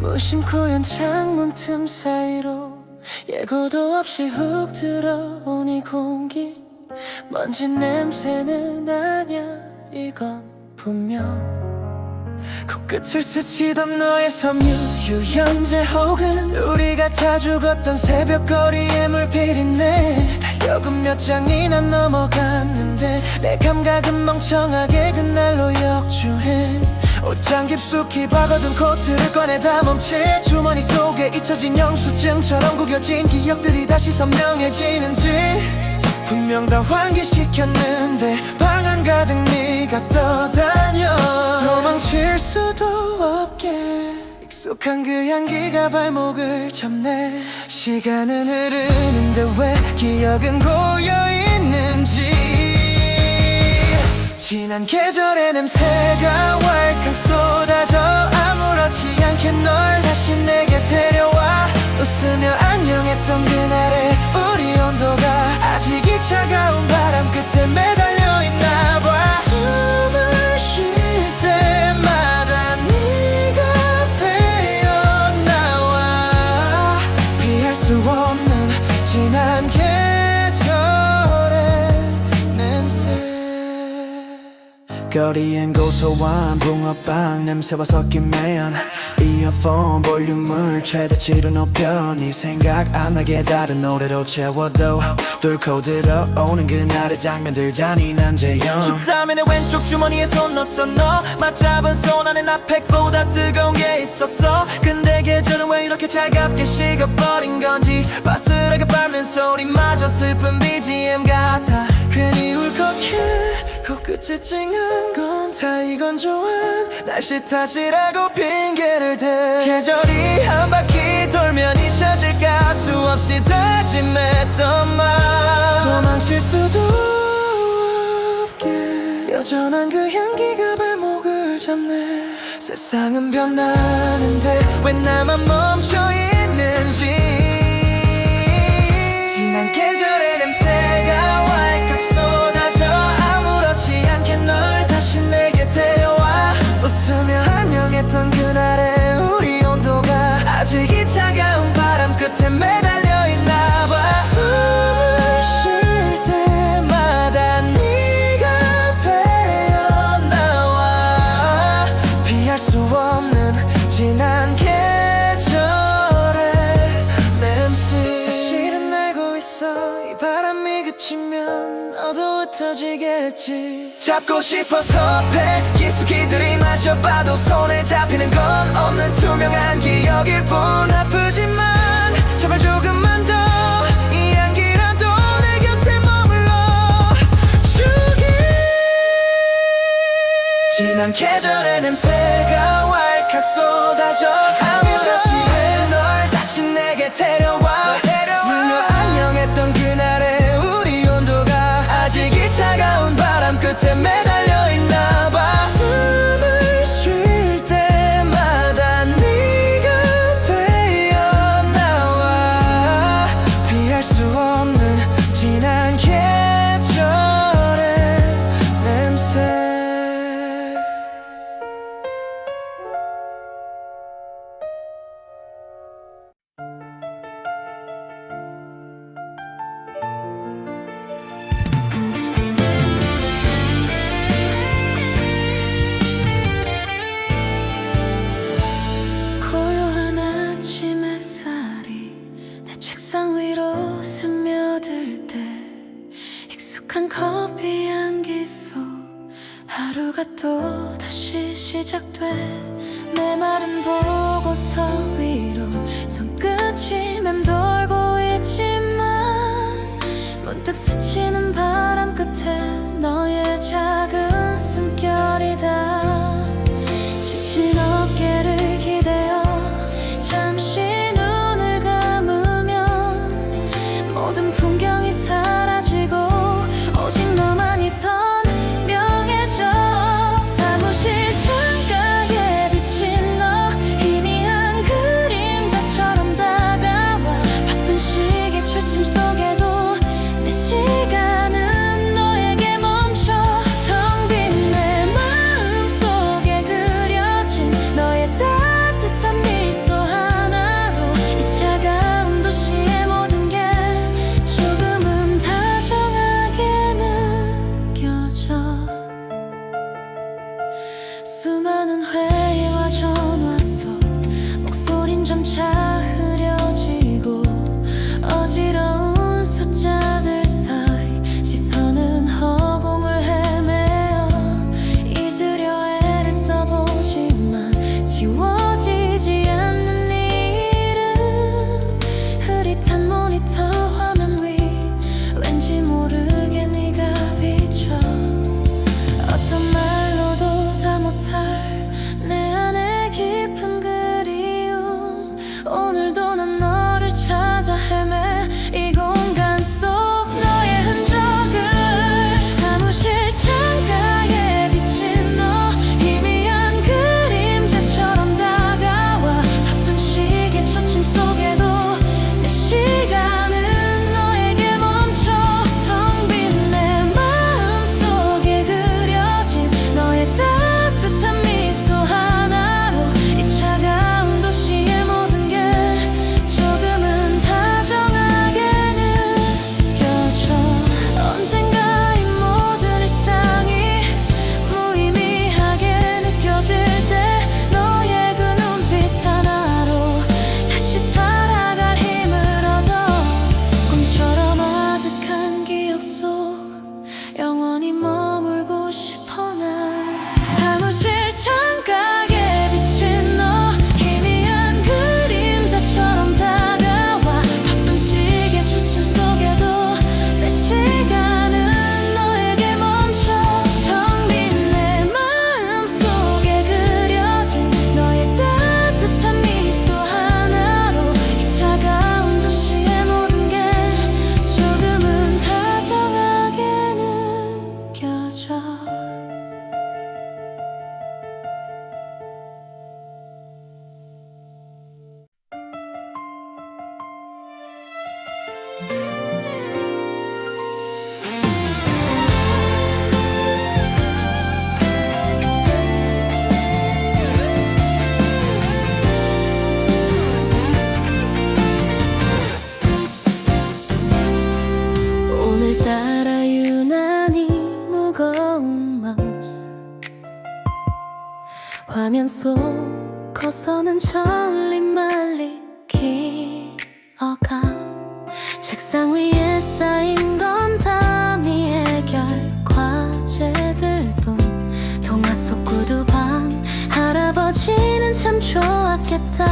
무심코 연 창문 틈 사이로 예고도 없이 훅 들어온 이 공기 먼지 냄새는 아냐 이건 분명. 코끝을 스치던 너의 섬유 유연제 혹은 우리가 자주 걷던 새벽 거리의 물빛이네. 달력은 몇 장이나 넘어갔는데 내 감각은 멍청하게 그날로 역주해 옷장 깊숙이 박아둔 코트를 꺼내다 멈칫 주머니 속에 잊혀진 영수증처럼 구겨진 기억들이 다시 선명해지는지 분명 다 환기시켰는데 방 안 가득 네가 떠다녀. 도망칠 수도 없게 익숙한 그 향기가 발목을 잡네. 시간은 흐르는데 왜 기억은 고여있는지. 지난 계절의 냄새가 왈칵 쏟아져 아무렇지 않게 널 다시 내게 데려와. 웃으며 안녕했던 그날의 우리 온도가 아직 이 차가운 바람 끝에 매달 거리엔 고소한 붕어빵 냄새와 섞이면 이어폰 볼륨을 최대치로 높여 네 생각 안 나게 다른 노래로 채워도 뚫고 들어오는 그날의 장면들 잔인한 재현. 춥다면 내 왼쪽 주머니에 손 넣었던 너 맞잡은 손 안에 나 팩보다 뜨거운 게 있었어. 근데 계절은 왜 이렇게 차갑게 식어버린 건지 바스하게 밟는 소리마저 슬픈 BGM 같아. 괜히 울컥해. 코끝에 찡한 건 다 이건 좋아. 날씨 탓이라고 핑계를 대 계절이 한 바퀴 돌면 잊혀질까? 수없이 다짐했던 말. 도망칠 수도 없게. 여전한 그 향기가 발목을 잡네. 세상은 변하는데 왜 나만 멈춰 있는지. 지난 계절의 냄새가 왈 흩어지겠지 잡고 싶어서 배 깊숙이 들이마셔봐도 손에 잡히는 건 없는 투명한 기억일 뿐. 아프지만 제발 조금만 더 이 향기라도 내 곁에 머물러 주길 지난 계절의 냄새가 왈칵 쏟아져. 아무렇지 않널 다시 내게 데려와 시 시작돼 메마른 보고서 위로 손끝이 맴돌고 있지만 문득 스치는 바람 끝에 너의 작은 속 거서는 천리 말리 기어가 책상 위에 쌓인 건 담이 해결 과제들 뿐. 동화 속 구두방 할아버지는 참 좋았겠다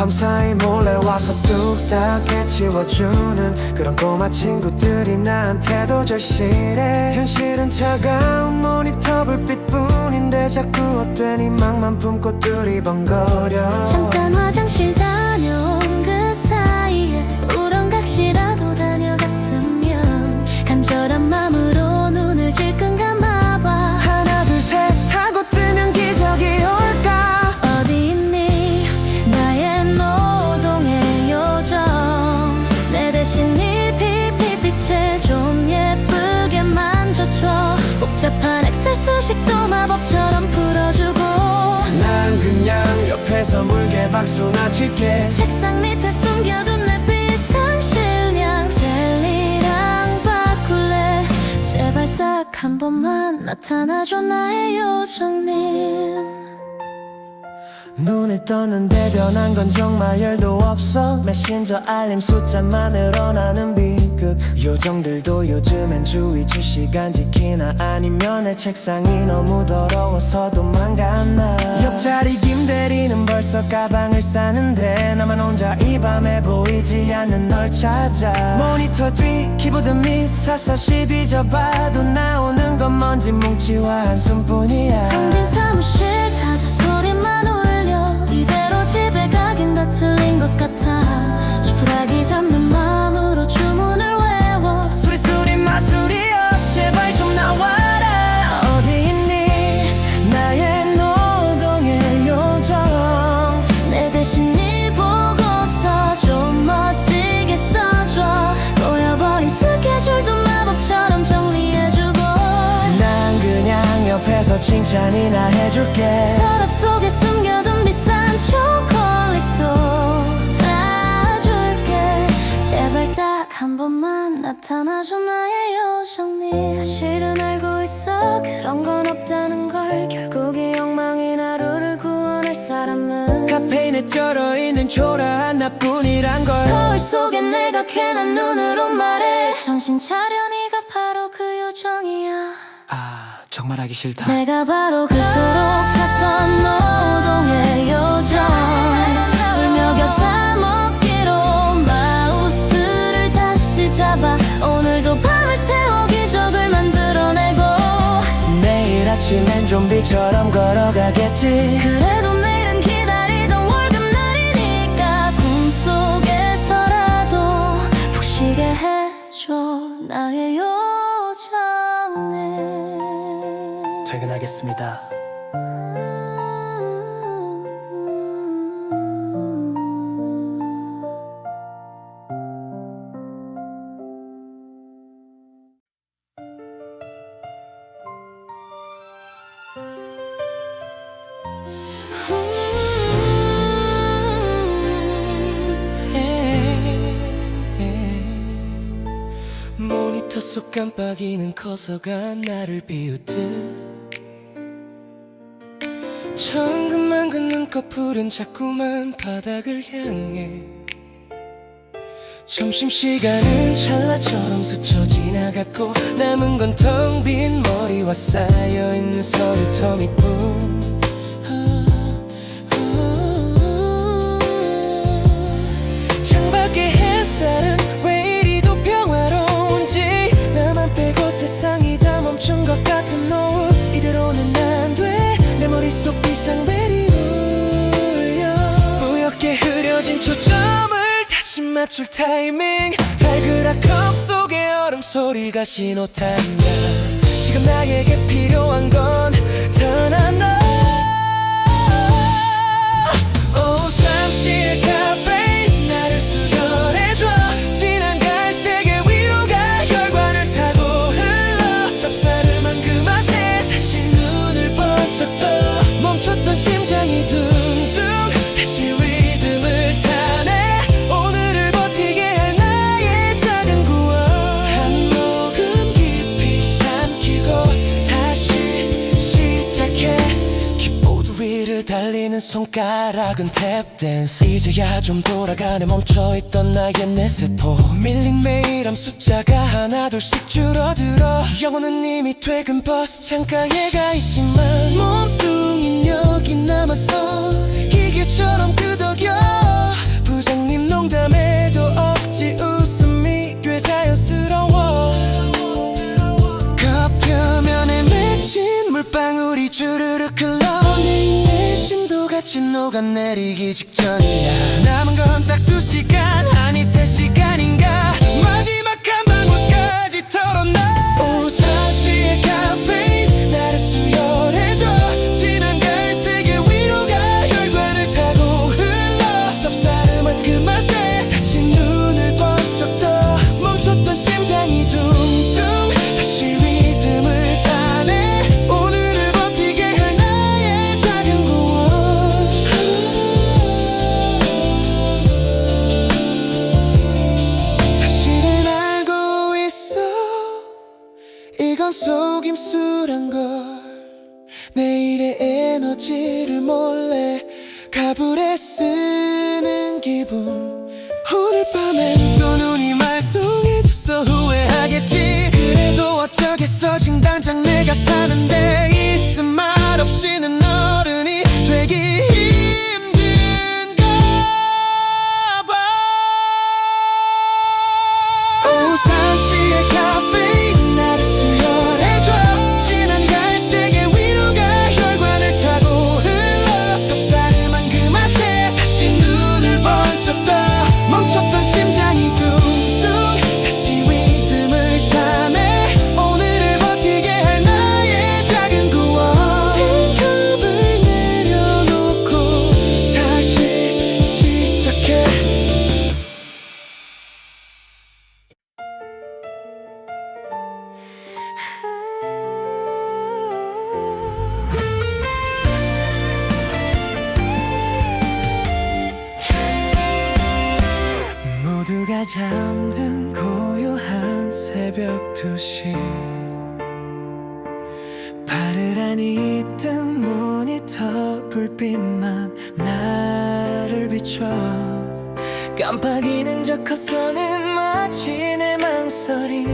밤사이 몰래 와서 뚝딱 해치워주는 그런 꼬마 친구들이 나한테도 절실해. 현실은 차가운 모니터 불빛뿐인데 자꾸 헛된 희망만 품고 두리번거려. 잠깐 화장실 다 복잡한 엑셀 수식도 마법처럼 풀어주고 난 그냥 옆에서 물개 박수나 칠게. 책상 밑에 숨겨둔 내 비상식량 젤리랑 바꿀래. 제발 딱 한 번만 나타나줘 나의 요정님. 눈을 떴는데 변한 건 정말 열도 없어. 메신저 알림 숫자만으로 나는 비 극 요정들도 요즘엔 주의 주 시간 지키나? 아니면 내 책상이 너무 더러워서 도망갔나? 옆자리 김대리는 벌써 가방을 싸는데 나만 혼자 이 밤에 보이지 않는 널 찾아. 모니터 뒤 키보드 밑 샅샅이 뒤져봐도 나오는 건 먼지 뭉치와 한숨뿐이야. 텅빈 사무실 타자 소리만 울려. 이대로 집에 가긴 다 틀린 것 같아. 지푸라기 잡는 칭찬이나 해줄게. 서랍 속에 숨겨둔 비싼 초콜릿도 다 줄게. 제발 딱 한 번만 나타나줘 나의 요정님. 사실은 알고 있어 그런 건 없다는 걸. 결국 이 엉망인 하루를 구원할 사람은 카페인에 쩔어 있는 초라한 나뿐이란 걸. 거울 속에 내가 괜한 눈으로 말해. 정신 차려 네가 바로 그 요정이야. 아 정말 하기 싫다. 내가 바로 그토록 찾던 노동의 요정. 울며 겨자 먹기로 마우스를 다시 잡아 오늘도 밤을 새워 기적을 만들어내고. 내일 아침엔 좀비처럼 걸어가겠지. 그래도 내 퇴근하겠습니다. 모니터 속 깜빡이는 커서가 나를 비웃듯 천근만근 눈꺼풀은 자꾸만 바닥을 향해. 점심시간은 찰나처럼 스쳐 지나갔고 남은 건 텅 빈 머리와 쌓여있는 서류 더미뿐. 창밖의 햇살은 왜 이리도 평화로운지 나만 빼고 세상이 다 멈춘 것 같은 맞출 타이밍. 달그락 컵 속의 얼음 소리가 신호탄다. 지금 나에게 필요한 건 단한 너 손가락은 탭댄스 이제야 좀 돌아가네. 멈춰있던 나의 내 세포. 밀린 매일함 숫자가 하나둘씩 줄어들어. 영혼은 이미 퇴근 버스 창가에 가 있지만 몸뚱인 여기 남아서 기계처럼 끄 같이 녹아내리기 직전이야. 남은 건 딱 두 시간 속임수란 걸 내일의 에너지를 몰래 가불에 쓰는 기분. 오늘 밤엔 또 눈이 말똥해져서 후회하겠지? 그래도 어쩌겠어? 지금 당장 내가 사는데 있음 말 없이는 잠든 고요한 새벽 2시. 바르라니 뜬 모니터 불빛만 나를 비춰. 깜빡이는 저 커서는 마치 내 망설임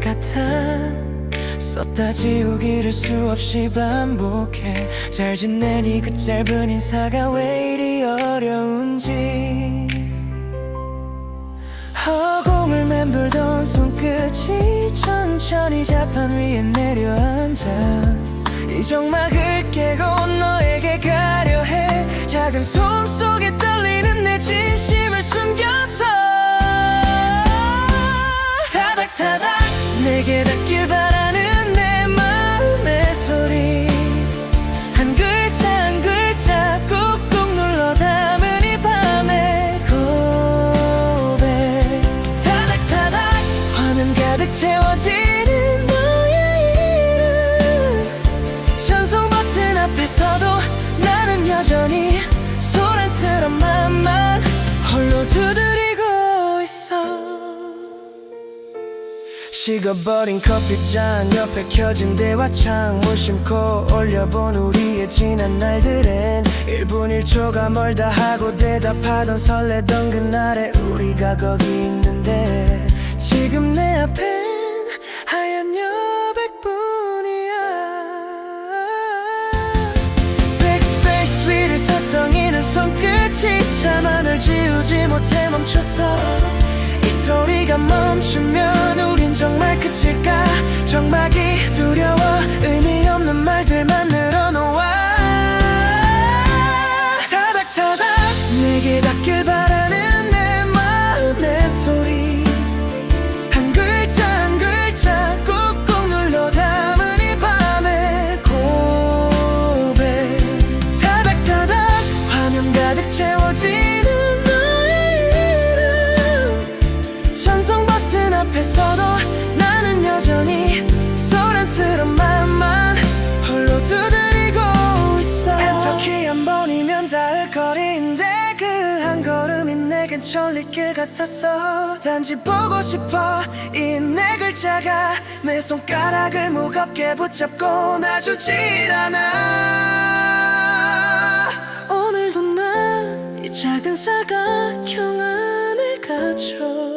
같아. 썼다 지우기를 수없이 반복해. 잘 지내니 그 짧은 인사가 왜 이리 어려운지 허공을 맴돌던 손끝이 천천히 자판 위에 내려앉아. 이 정막을 깨고 너에게 가려 해. 작은 숨속에 떨리는 식어버린 커피잔 옆에 켜진 대화창 무심코 올려본 우리의 지난 날들엔 1분 1초가 멀다 하고 대답하던 설레던 그날에 우리가 거기 있는데 지금 내 앞엔 하얀 여백뿐이야. 백스페이스 위를 서성이는 손끝이 차마 널 지우지 못해 멈춰서 이 소리가 멈추면 우린 정말 그칠까? 정막이 두려워. 의미 없는 말들만 앞에서도 나는 여전히 소란스런 맘만 홀로 두드리고 있어. 엔터키 한 번이면 닿을 거리인데 그 한 걸음이 내겐 천리길 같았어 단지 보고 싶어 이 네 글자가 내 손가락을 무겁게 붙잡고 놔주질 않아 이 작은 사각형 안에 갇혀